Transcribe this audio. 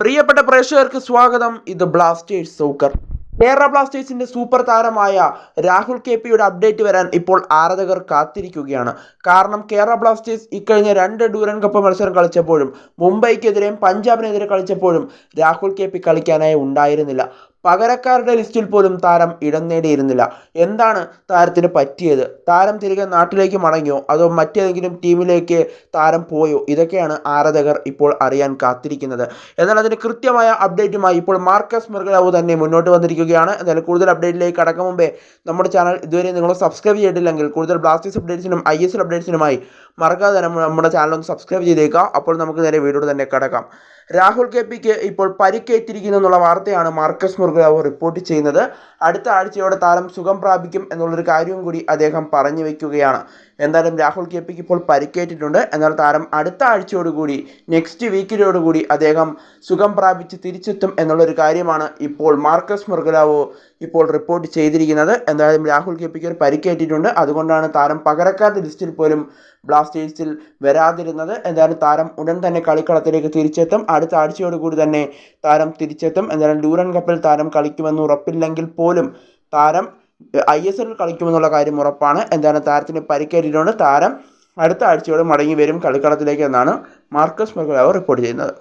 പ്രിയപ്പെട്ട പ്രേക്ഷകർക്ക് സ്വാഗതം. ഇത് ബ്ലാസ്റ്റേഴ്സ് സൗക്കർ കേരള ബ്ലാസ്റ്റേഴ്സിന്റെ സൂപ്പർ താരമായ രാഹുൽ കെ പിയുടെ അപ്ഡേറ്റ് വരാൻ ഇപ്പോൾ ആരാധകർ കാത്തിരിക്കുകയാണ്. കാരണം കേരള ബ്ലാസ്റ്റേഴ്സ് ഇക്കഴിഞ്ഞ രണ്ട് ഡൂരൻ കപ്പ് മത്സരം കളിച്ചപ്പോഴും മുംബൈക്കെതിരെയും പഞ്ചാബിനെതിരെ കളിച്ചപ്പോഴും രാഹുൽ കെ പി കളിക്കാനായി ഉണ്ടായിരുന്നില്ല. പകരക്കാരുടെ ലിസ്റ്റിൽ പോലും താരം ഇടം നേടിയിരുന്നില്ല. എന്താണ് താരത്തിന് പറ്റിയത്? താരം തിരികെ നാട്ടിലേക്ക് മടങ്ങിയോ? അതോ മറ്റേതെങ്കിലും ടീമിലേക്ക് താരം പോയോ? ഇതൊക്കെയാണ് ആരാധകർ ഇപ്പോൾ അറിയാൻ കാത്തിരിക്കുന്നത്. എന്നാൽ അതിന് കൃത്യമായ അപ്ഡേറ്റുമായി ഇപ്പോൾ മാർക്കസ് മെർഗലാവു തന്നെ മുന്നോട്ട് വന്നിരിക്കുകയാണ്. എന്നാൽ കൂടുതൽ അപ്ഡേറ്റിലേക്ക് കടക്കും മുമ്പേ നമ്മുടെ ചാനൽ ഇതുവരെ നിങ്ങൾ സബ്സ്ക്രൈബ് ചെയ്തിട്ടില്ലെങ്കിൽ കൂടുതൽ ബ്ലാസ്റ്റേഴ്സ് അപ്ഡേറ്റ്സിനും ഐ എസ് എൽ അപ്ഡേറ്റ്സിനുമായി മറക്കാതെ നമ്മുടെ ചാനൽ ഒന്ന് സബ്സ്ക്രൈബ് ചെയ്തേക്കാം അപ്പോൾ നമുക്ക് നേരെ വീഡിയോ തന്നെ കടക്കാം. രാഹുൽ കെ പിക്ക് ഇപ്പോൾ പരിക്കേറ്റിരിക്കുന്നു എന്നുള്ള വാർത്തയാണ് മാർക്കസ് മുർഗാവോ റിപ്പോർട്ട് ചെയ്യുന്നത്. അടുത്ത ആഴ്ചയോടെ താരം സുഖം പ്രാപിക്കും എന്നുള്ളൊരു കാര്യവും കൂടി അദ്ദേഹം പറഞ്ഞു വയ്ക്കുകയാണ് എന്തായാലും രാഹുൽ കെ പിക്ക് ഇപ്പോൾ പരിക്കേറ്റിട്ടുണ്ട്. എന്നാൽ താരം അടുത്ത ആഴ്ചയോടുകൂടി നെക്സ്റ്റ് വീക്കിലോടുകൂടി അദ്ദേഹം സുഖം പ്രാപിച്ച് തിരിച്ചെത്തും എന്നുള്ളൊരു കാര്യമാണ് ഇപ്പോൾ മാർക്കസ് മുർഗലാവോ ഇപ്പോൾ റിപ്പോർട്ട് ചെയ്തിരിക്കുന്നത്. എന്തായാലും രാഹുൽ കെ പിക്ക് പരിക്കേറ്റിട്ടുണ്ട്. അതുകൊണ്ടാണ് താരം പകരക്കാരുടെ ലിസ്റ്റിൽ പോലും ബ്ലാസ്റ്റേഴ്സിൽ വരാതിരുന്നത്. എന്തായാലും താരം ഉടൻ തന്നെ കളിക്കളത്തിലേക്ക് തിരിച്ചെത്തും. അടുത്ത ആഴ്ചയോടുകൂടി തന്നെ താരം തിരിച്ചെത്തും. എന്തായാലും ഡൂറൻ കപ്പിൽ താരം കളിക്കുമെന്ന് ഉറപ്പില്ലെങ്കിൽ പോലും താരം ഐ എസ് എല്ലിൽ കളിക്കുമെന്നുള്ള കാര്യം ഉറപ്പാണ്. എന്തായാലും താരത്തിന് പരിക്കേറ്റിട്ടുണ്ട്. താരം അടുത്ത ആഴ്ചയോടെ മടങ്ങി വരും കളിക്കളത്തിലേക്ക് എന്നാണ് മാർക്കസ് മെഗ്ലാവ് റിപ്പോർട്ട് ചെയ്യുന്നത്.